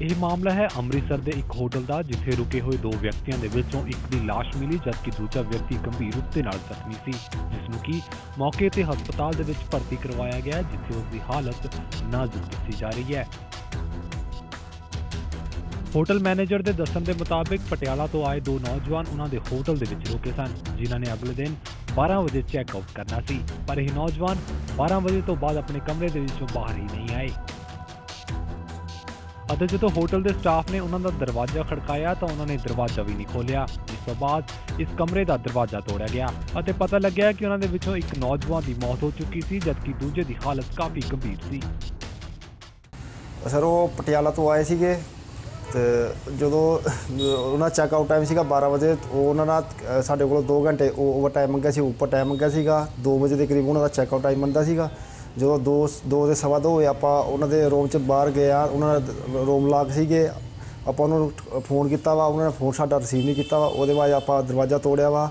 ਇਹ ਮਾਮਲਾ ਹੈ ਅੰਮ੍ਰਿਤਸਰ ਦੇ ਇੱਕ ਹੋਟਲ ਦਾ, ਜਿੱਥੇ ਰੁਕੇ ਹੋਏ ਦੋ ਵਿਅਕਤੀਆਂ ਦੇ ਵਿੱਚੋਂ ਇੱਕ ਦੀ ਲਾਸ਼ ਮਿਲੀ, ਜਦਕਿ ਦੂਜਾ ਵਿਅਕਤੀ ਗੰਭੀਰ ਰੂਪ ਦੇ ਨਾਲ ਜ਼ਖਮੀ ਸੀ ਜਿਸ ਨੂੰ ਕਿ ਮੌਕੇ ਤੇ ਹਸਪਤਾਲ ਦੇ ਵਿੱਚ ਭਰਤੀ ਕਰਵਾਇਆ ਗਿਆ ਜਿੱਥੇ ਉਸ ਦੀ ਹਾਲਤ ਨਾਜ਼ੁਕ ਦੱਸੀ ਜਾ ਰਹੀ ਹੈ। ਹੋਟਲ ਮੈਨੇਜਰ ਦੇ ਦੱਸਣ ਦੇ ਮੁਤਾਬਿਕ, ਪਟਿਆਲਾ ਤੋਂ ਆਏ ਦੋ ਨੌਜਵਾਨ ਉਹਨਾਂ ਦੇ ਹੋਟਲ ਦੇ ਵਿੱਚ ਰੁਕੇ ਸਨ, ਜਿਨ੍ਹਾਂ ਨੇ ਅਗਲੇ ਦਿਨ 12 ਵਜੇ ਚੈੱਕ ਆਊਟ ਕਰਨਾ ਸੀ, ਪਰ ਇਹ ਨੌਜਵਾਨ 12 ਵਜੇ ਤੋਂ ਬਾਅਦ ਆਪਣੇ ਕਮਰੇ ਦੇ ਵਿੱਚੋਂ ਬਾਹਰ ਹੀ ਨਹੀਂ ਆਏ। ਅਤੇ ਜਦੋਂ ਹੋਟਲ ਦੇ ਸਟਾਫ ਨੇ ਉਹਨਾਂ ਦਾ ਦਰਵਾਜ਼ਾ ਖੜਕਾਇਆ ਤਾਂ ਉਹਨਾਂ ਨੇ ਦਰਵਾਜ਼ਾ ਵੀ ਨਹੀਂ ਖੋਲ੍ਹਿਆ। ਇਸ ਤੋਂ ਬਾਅਦ ਇਸ ਕਮਰੇ ਦਾ ਦਰਵਾਜ਼ਾ ਤੋੜਿਆ ਗਿਆ ਅਤੇ ਪਤਾ ਲੱਗਿਆ ਕਿ ਉਹਨਾਂ ਦੇ ਵਿੱਚੋਂ ਇੱਕ ਨੌਜਵਾਨ ਦੀ ਮੌਤ ਹੋ ਚੁੱਕੀ ਸੀ, ਜਦਕਿ ਦੂਜੇ ਦੀ ਹਾਲਤ ਕਾਫੀ ਗੰਭੀਰ ਸੀ। ਸਰ, ਉਹ ਪਟਿਆਲਾ ਤੋਂ ਆਏ ਸੀਗੇ ਤੇ ਜਦੋਂ ਉਹਨਾਂ ਚੈੱਕ ਆਊਟ ਟਾਈਮ ਸੀਗਾ 12 ਵਜੇ, ਉਹ ਉਹਨਾਂ ਨਾਲ ਸਾਡੇ ਕੋਲੋਂ 2 ਘੰਟੇ ਓਵਰ ਟਾਈਮ ਮੰਗਿਆ ਸੀ, ਉੱਪਰ ਟਾਈਮ ਮੰਗਿਆ ਸੀਗਾ। 2 ਵਜੇ ਦੇ ਕਰੀਬ ਉਹਨਾਂ ਦਾ ਚੈੱਕ ਆਊਟ ਟਾਈਮ ਬੰਦਾ ਸੀਗਾ। ਜਦੋਂ 2 2 ਦੇ ਸਵਾ ਦੋ ਹੋਏ, ਆਪਾਂ ਉਹਨਾਂ ਦੇ ਰੂਮ 'ਚ ਬਾਹਰ ਗਏ ਆ, ਉਹਨਾਂ ਦਾ ਰੂਮ ਲਾਕ ਸੀਗੇ। ਆਪਾਂ ਉਹਨਾਂ ਨੂੰ ਫੋਨ ਕੀਤਾ ਵਾ, ਉਹਨਾਂ ਨੇ ਫੋਨ ਸਾਡਾ ਰਿਸੀਵ ਨਹੀਂ ਕੀਤਾ ਵਾ। ਉਹਦੇ ਬਾਅਦ ਆਪਾਂ ਦਰਵਾਜ਼ਾ ਤੋੜਿਆ ਵਾ।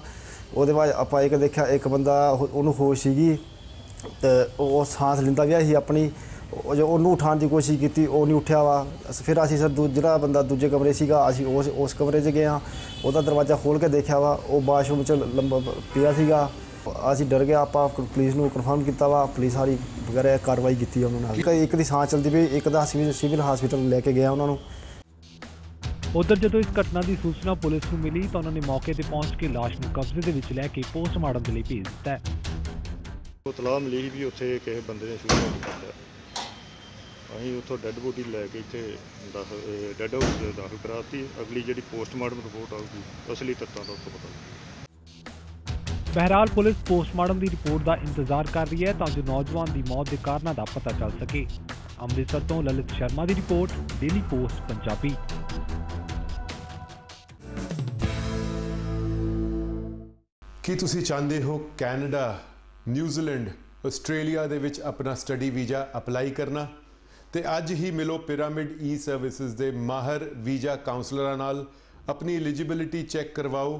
ਉਹਦੇ ਬਾਅਦ ਆਪਾਂ ਇੱਕ ਦੇਖਿਆ, ਇੱਕ ਬੰਦਾ ਉਹਨੂੰ ਹੋਸ਼ ਸੀਗੀ ਤੇ ਉਹ ਸਾਹ ਲੈਂਦਾ ਗਿਆ ਸੀ ਆਪਣੀ। ਜੋ ਉਹਨੂੰ ਉਠਾਉਣ ਦੀ ਕੋਸ਼ਿਸ਼ ਕੀਤੀ, ਉਹ ਨਹੀਂ ਉੱਠਿਆ ਵਾ। ਫਿਰ ਅਸੀਂ ਸਰ ਜਿਹੜਾ ਬੰਦਾ ਦੂਜੇ ਕਮਰੇ ਸੀਗਾ, ਅਸੀਂ ਉਸ ਉਸ ਕਮਰੇ 'ਚ ਗਏ ਹਾਂ। ਉਹਦਾ ਦਰਵਾਜ਼ਾ ਖੋਲ ਕੇ ਦੇਖਿਆ ਵਾ। ਉਹ ਬਾਥਰੂਮ 'ਚ ਲੰਬਾ, ਪਿਆ ਸੀਗਾ। ਅਸੀਂ ਡਰ ਗਏ ਆਪਾਂ ਪੁਲਿਸ ਨੂੰ ਕਨਫਰਮ ਕੀਤਾ ਵਾ ਪੁਲਿਸ ਸਾਰੀ ਵਗੈਰਾ ਕਾਰਵਾਈ ਕੀਤੀ ਉਹਨਾਂ ਨਾਲ। ਇੱਕ- ਦੀ ਸਾਹ ਚਲਦੀ ਪਈ ਇੱਕ ਦਾ ਸਿਵਲ ਸਿਵਲ ਹਸਪੀਟਲ ਲੈ ਕੇ ਗਿਆ ਉਹਨਾਂ ਨੂੰ। ਉਧਰ ਜਦੋਂ ਇਸ ਘਟਨਾ ਦੀ ਸੂਚਨਾ ਪੁਲਿਸ ਨੂੰ ਮਿਲੀ ਤਾਂ ਉਹਨਾਂ ਨੇ ਮੌਕੇ ਤੇ ਪਹੁੰਚ ਕੇ ਲਾਸ਼ ਨੂੰ ਕਬਜ਼ੇ ਦੇ ਵਿੱਚ ਲੈ ਕੇ ਪੋਸਟਮਾਰਟਮ ਦੇ ਲਈ ਭੇਜ ਦਿੱਤਾ ਹੈ। ਉਹ ਤਲਾਹ ਮਿਲੀ ਸੀ ਵੀ ਉੱਥੇ ਕਿਸੇ ਬੰਦੇ ਨੇ ਸੁਸਾਈਡ ਕਰ ਲਿਆ। ਅਸੀਂ ਉੱਥੋਂ ਡੈੱਡ ਬੋਡੀ ਲੈ ਕੇ ਇੱਥੇ ਡੈੱਡ ਹਾਊਸ ਦਾਖਲ ਕਰਾਤੀ। ਅਗਲੀ ਜਿਹੜੀ ਪੋਸਟਮਾਰਟਮ ਰਿਪੋਰਟ ਆਊਗੀ ਅਸਲੀ ਤੱਤਾਂ ਦਾ ਉੱਥੋਂ ਪਤਾ ਲੱਗੇਗਾ ਬਹਿਰਾਲ ਪੁਲਿਸ ਪੋਸਟਮਾਰਟਮ ਦੀ ਰਿਪੋਰਟ ਦਾ ਇੰਤਜ਼ਾਰ ਕਰ ਰਹੀ ਹੈ ਤਾਂ ਜੋ ਨੌਜਵਾਨ ਦੀ ਮੌਤ ਦੇ ਕਾਰਨਾਂ ਦਾ ਪਤਾ ਚੱਲ ਸਕੇ। ਅੰਮ੍ਰਿਤਸਰ ਤੋਂ ਲਲਿਤ ਸ਼ਰਮਾ ਦੀ ਰਿਪੋਰਟ ਡੇਲੀ ਪੋਸਟ ਪੰਜਾਬੀ। ਕੀ ਤੁਸੀਂ ਚਾਹੁੰਦੇ ਹੋ ਕੈਨੇਡਾ, ਨਿਊਜ਼ੀਲੈਂਡ, ਆਸਟ੍ਰੇਲੀਆ ਦੇ ਵਿੱਚ ਆਪਣਾ ਸਟੱਡੀ ਵੀਜ਼ਾ ਅਪਲਾਈ ਕਰਨਾ? ਤੇ ਅੱਜ ਹੀ ਮਿਲੋ ਪਿਰਾਮਿਡ ਈ ਸਰਵਿਸਿਜ਼ ਦੇ ਮਾਹਰ ਵੀਜ਼ਾ ਕਾਉਂਸਲਰਾਂ ਨਾਲ। ਆਪਣੀ ਐਲੀਜੀਬਿਲਿਟੀ ਚੈੱਕ ਕਰਵਾਓ